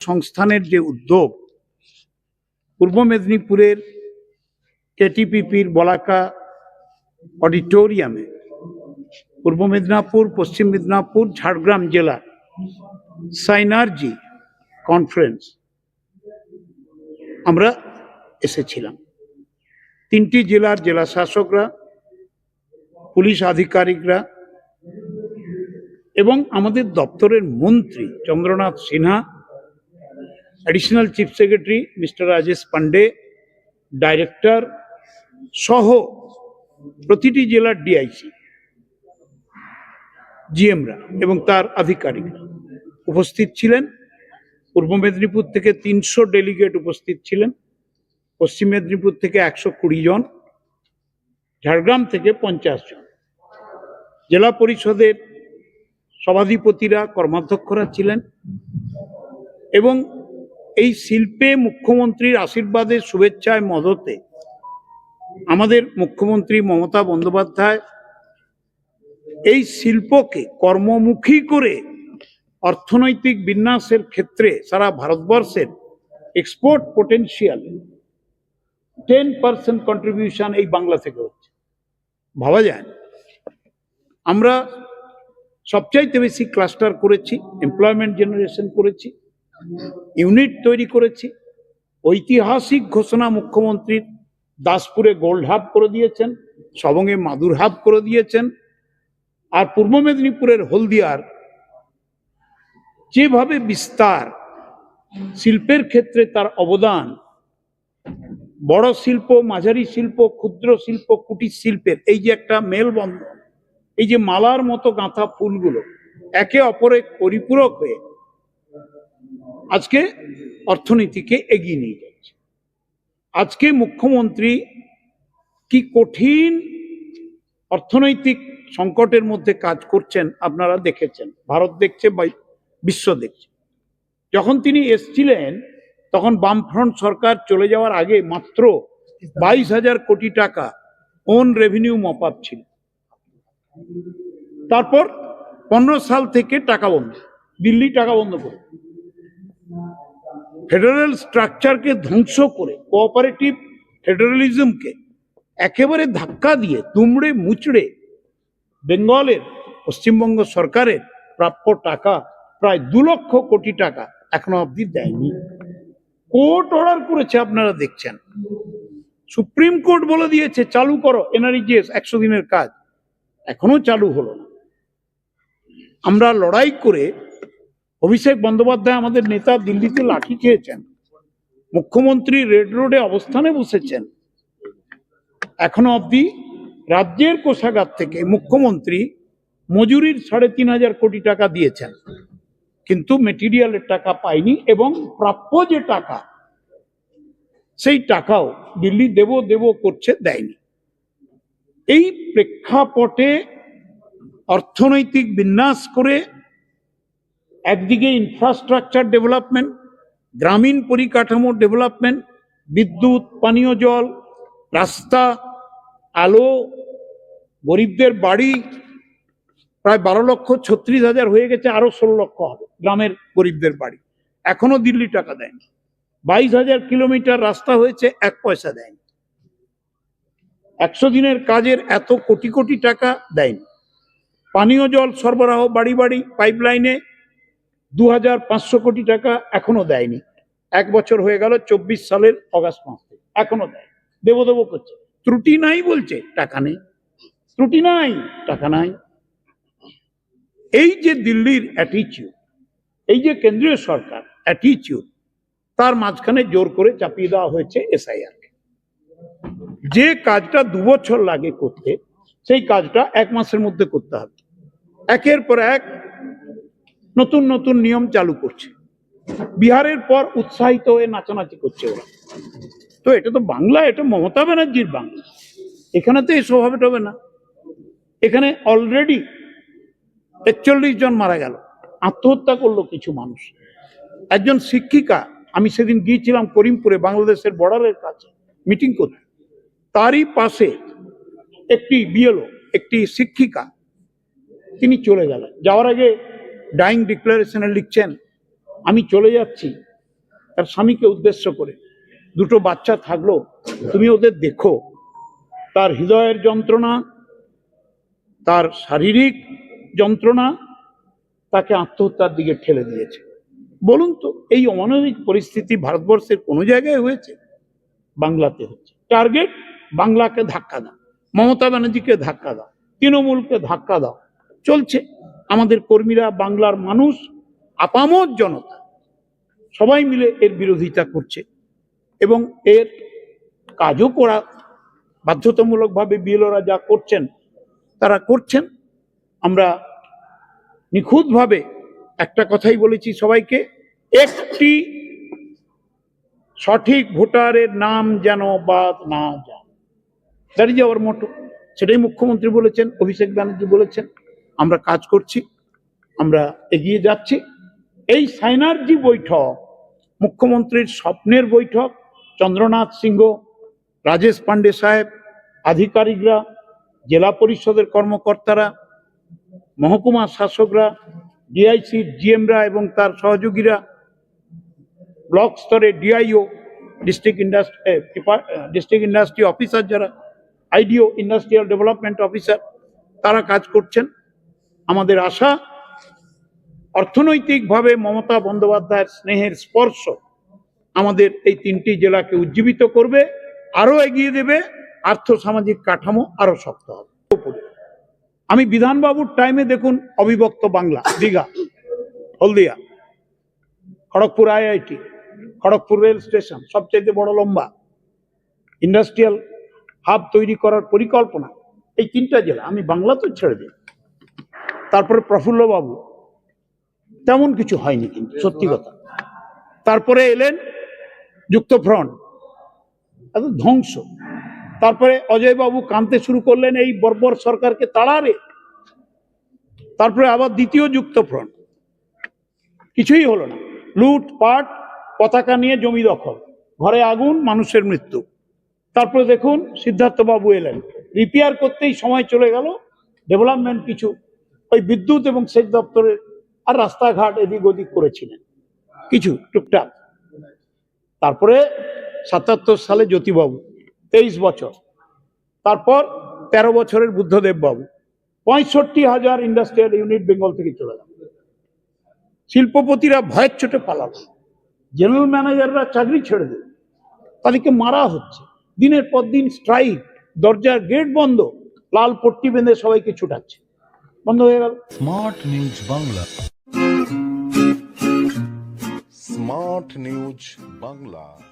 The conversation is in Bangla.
সংস্থানের যে উদ্যোগ, পূর্ব মেদিনীপুরের কেটিপিপির বলাকা অডিটোরিয়ামে, পূর্ব মেদিনীপুর, পশ্চিম মেদিনীপুর, ঝাড়গ্রাম জেলা সাইনার্জি কনফারেন্স, আমরা এসেছিলাম। তিনটি জেলার জেলা শাসকরা পুলিশ আধিকারিকরা এবং আমাদের দপ্তরের মন্ত্রী Chandranath Sinha additional chief secretary mister Rajesh Pandey director সহ প্রতিটি জেলার ডিআইসি জিএমরা এবং তার আধিকারিকরা উপস্থিত ছিলেন। পূর্ব মেদিনীপুর থেকে তিনশো ডেলিগেট উপস্থিত ছিলেন। পশ্চিম মেদিনীপুর থেকে একশো কুড়ি জন। ঝাড়গ্রাম থেকে পঞ্চাশ জন। জেলা পরিষদের সভাধিপতিরা, কর্মাধ্যক্ষরা ছিলেন এবং এই শিল্পে মুখ্যমন্ত্রীর আশীর্বাদে শুভেচ্ছায় মদতে আমাদের মুখ্যমন্ত্রী মমতা বন্দ্যোপাধ্যায় এই শিল্পকে কর্মমুখী করে অর্থনৈতিক বিন্যাসের ক্ষেত্রে সারা ভারতবর্ষের export potential ten percent contribution এই বাংলা থেকে হচ্ছে ভাবা যায়। আমরা সবচাইতে বেশি ক্লাস্টার করেছি এমপ্লয়মেন্ট জেনারেশন করেছি ইউনিট তৈরি করেছি। ঐতিহাসিক ঘোষণা মুখ্যমন্ত্রীর দাসপুরে গোল্ড হাব করে দিয়েছেন, সবঙ্গে মাদুর হাব করে দিয়েছেন, আর পূর্ব মেদিনীপুরের হলদিয়ার যেভাবে বিস্তার শিল্পের ক্ষেত্রে তার অবদান, বড় শিল্প, মাঝারি শিল্প, ক্ষুদ্র শিল্প, কুটির শিল্পের, এই যে একটা মেলবন্ধন, এই যে মালার মতো গাঁথা ফুলগুলো, একে অপরে পরিপূরক হয়ে আজকে অর্থনীতিকে এগিয়ে নিয়ে যাচ্ছে। আজকে মুখ্যমন্ত্রী কি কঠিন অর্থনৈতিক সংকটের মধ্যে কাজ করছেন আপনারা দেখেছেন, ভারত দেখছে বা বিশ্ব দেখছে। যখন তিনি এসছিলেন, তখন বামফ্রন্ট সরকার চলে যাওয়ার আগে মাত্র বাইশ হাজার কোটি টাকা ওন রেভিনিউ মপ আপ ছিল। তারপর পনেরো সাল থেকে টাকা বন্ধ, দিল্লি টাকা বন্ধ করে। ফেডারেল স্ট্রাকচারকে ধ্বংস করে, কোঅপারেটিভ ফেডারেলিজমকে একেবারে ধাক্কা দিয়ে দুমড়ে মুচড়ে বেঙ্গলের পশ্চিমবঙ্গ সরকারের প্রাপ্য টাকা প্রায় দু লক্ষ কোটি টাকা এখনও অবধি দেয়নি। কোর্ট অর্ডার করেছে, আপনারা দেখছেন। সুপ্রিম কোর্ট বলে দিয়েছে, চালু করো, এনআরইজিএস, একশো দিনের কাজ। এখনও চালু হলো আমরা লড়াই করে অভিষেক বন্দ্যোপাধ্যায় আমাদের নেতা দিল্লিতে লাঠি খেয়েছেন। মুখ্যমন্ত্রী রেড রোডে অবস্থানে বসেছেন। এখনও অবধি রাজ্যের কোষাগার থেকে মুখ্যমন্ত্রী মজুরির সাড়ে তিন হাজার কোটি টাকা দিয়েছেন। কিন্তু মেটেরিয়ালের টাকা পায়নি এবং প্রাপ্য যে টাকা, সেই টাকাও দিল্লি দেব দেব করছে, দেয়নি। এই প্রেক্ষাপটে অর্থনৈতিক বিন্যাস করে একদিকে ইনফ্রাস্ট্রাকচার ডেভেলপমেন্ট গ্রামীণ পরিকাঠামো ডেভেলপমেন্ট বিদ্যুৎ, পানীয় জল, রাস্তা, আলো, গরিবদের বাড়ি, প্রায় বারো লক্ষ ছত্রিশ হাজার হয়ে গেছে, আরও ষোলো লক্ষ হবে গ্রামের গরিবদের বাড়ি। এখনও দিল্লি টাকা দেয়নি। বাইশ হাজার কিলোমিটার রাস্তা হয়েছে, এক পয়সা দেয়নি। একশো দিনের কাজের এত কোটি কোটি টাকা দেয়নি। পানীয় জল সরবরাহ বাড়ি বাড়ি, পাইপলাইনে দু হাজার পাঁচশো কোটি টাকা এখনও দেয়নি। এক বছর হয়ে গেল, চব্বিশ সালের অগাস্ট মাস থেকে। এখনও দেয়। দেবো দেবো করছে। ত্রুটি নাই বলছে, টাকা নেই। ত্রুটি নাই, টাকা নাই। এই যে দিল্লির অ্যাটিচিউড এই যে কেন্দ্রীয় সরকার অ্যাটিচিউড তার মাঝখানে জোর করে চাপিয়ে দেওয়া হয়েছে এসআইআর যে কাজটা দু বছর লাগে করতে, সেই কাজটা এক মাসের মধ্যে করতে হবে। একের পর এক নতুন নতুন নিয়ম চালু করছে। বিহারের পর উৎসাহিত হয়ে নাচানাচি করছে ওরা। তো এটা তো বাংলা, এটা মমতা ব্যানার্জির বাংলা। এখানে তো এসব হবে টবে না। এখানে অলরেডি একচল্লিশ জন মারা গেল। আত্মহত্যা করল কিছু মানুষ। একজন শিক্ষিকা, আমি সেদিন গিয়েছিলাম করিমপুরে, বাংলাদেশের বর্ডারের কাছে মিটিং করতে। তারই পাশে একটি বিএলও, একটি শিক্ষিকা, তিনি চলে গেলেন। যাওয়ার আগে ডাইং ডিক্লারেশনে লিখছেন, আমি চলে যাচ্ছি। তার স্বামীকে উদ্দেশ্য করে, দুটো বাচ্চা থাকল, তুমি ওদের দেখো। তার হৃদয়ের যন্ত্রণা, তার শারীরিক যন্ত্রণা তাকে আত্মহত্যার দিকে ঠেলে দিয়েছে। বলুন তো, এই অমানবিক পরিস্থিতি ভারতবর্ষের কোনো জায়গায় হয়েছে? বাংলাতে হচ্ছে। টার্গেট, বাংলাকে ধাক্কা দাও, মমতা ব্যানার্জিকে ধাক্কা দাও, তৃণমূলকে ধাক্কা দাও, চলছে। আমাদের কর্মীরা বাংলার মানুষ, আপামর জনতা, সবাই মিলে এর বিরোধিতা করছে এবং এর কাজও করা বাধ্যতামূলকভাবে বিএলওরা যা করছেন, তারা করছেন। আমরা নিখুঁতভাবে একটা কথাই বলেছি সবাইকে, একটি সঠিক ভোটারের নাম যেন বাদ না যায়। দাঁড়িয়ে যাওয়ার মতো, সেটাই মুখ্যমন্ত্রী বলেছেন, অভিষেক ব্যানার্জি বলেছেন। আমরা কাজ করছি, আমরা এগিয়ে যাচ্ছি। এই সাইনার্জি বৈঠক, মুখ্যমন্ত্রীর স্বপ্নের বৈঠক, চন্দ্রনাথ সিংহ, রাজেশ পান্ডে সাহেব, আধিকারিকরা, জেলা পরিষদের কর্মকর্তারা, মহকুমা শাসকরা, ডিআইসির জিএমরা এবং তার সহযোগীরা, ব্লক স্তরে DIO, district industry district industry officer যারা, আইডিও ইন্ডাস্ট্রিয়াল ডেভেলপমেন্ট অফিসার, তারা কাজ করছেন। আমাদের আশা, অর্থনৈতিকভাবে মমতা বন্দ্যোপাধ্যায়ের স্নেহের স্পর্শ আমাদের এই তিনটি জেলাকে উজ্জীবিত করবে আরও এগিয়ে দেবে, আর্থসামাজিক কাঠামো আরও শক্ত হবে। আমি বিধানবাবুর টাইমে দেখুন, অবিভক্ত Bangla, Digha, Haldia, Kharagpur IIT, Kharagpur rail station সবচেয়ে বড় লম্বা, ইন্ডাস্ট্রিয়াল হাব তৈরি করার পরিকল্পনা, এই তিনটা জেলা, আমি বাংলা তো ছেড়ে দিই। তারপরে প্রফুল্লবাবু, তেমন কিছু হয়নি কিন্তু, সত্যি কথা। তারপরে এলেন যুক্তফ্রন্ট, এত ধ্বংস। তারপরে অজয়বাবু কাঁদতে শুরু করলেন, এই বর্বর সরকারকে তাড়ারে তারপরে আবার দ্বিতীয় যুক্ত ফ্রন্ট কিছুই হলো না। লুট, পাট, পতাকা নিয়ে জমি দখল। ঘরে আগুন, মানুষের মৃত্যু। তারপরে দেখুন সিদ্ধার্থ বাবু এলেন। রিপেয়ার করতেই সময় চলে গেল। ডেভেলপমেন্ট কিছু ওই বিদ্যুৎ এবং সেচ দপ্তরের আর রাস্তাঘাট এদিক ওদিক করেছিলেন। কিছু টুকটাক। তারপরে সাতাত্তর সালে জ্যোতিবাবু, তেইশ বছর। তারপর তেরো বছরের বুদ্ধদেব বাবু পঁয়ষট্টি হাজার ইন্ডাস্ট্রিয়াল ইউনিট বেঙ্গল থেকে চলে গেল। শিল্পপতিরা ভয়ের চোটে পালালো। জেনারেল ম্যানেজাররা চাকরি ছেড়ে দিল। তাদেরকে মারা হচ্ছে। দিনের পর দিন স্ট্রাইক, দরজার গেট বন্ধ, লাল পট্টি বেঁধে সবাইকে ছুটাচ্ছে। বন্ধ হয়ে গেল। Smart news Bangla. Smart news Bangla.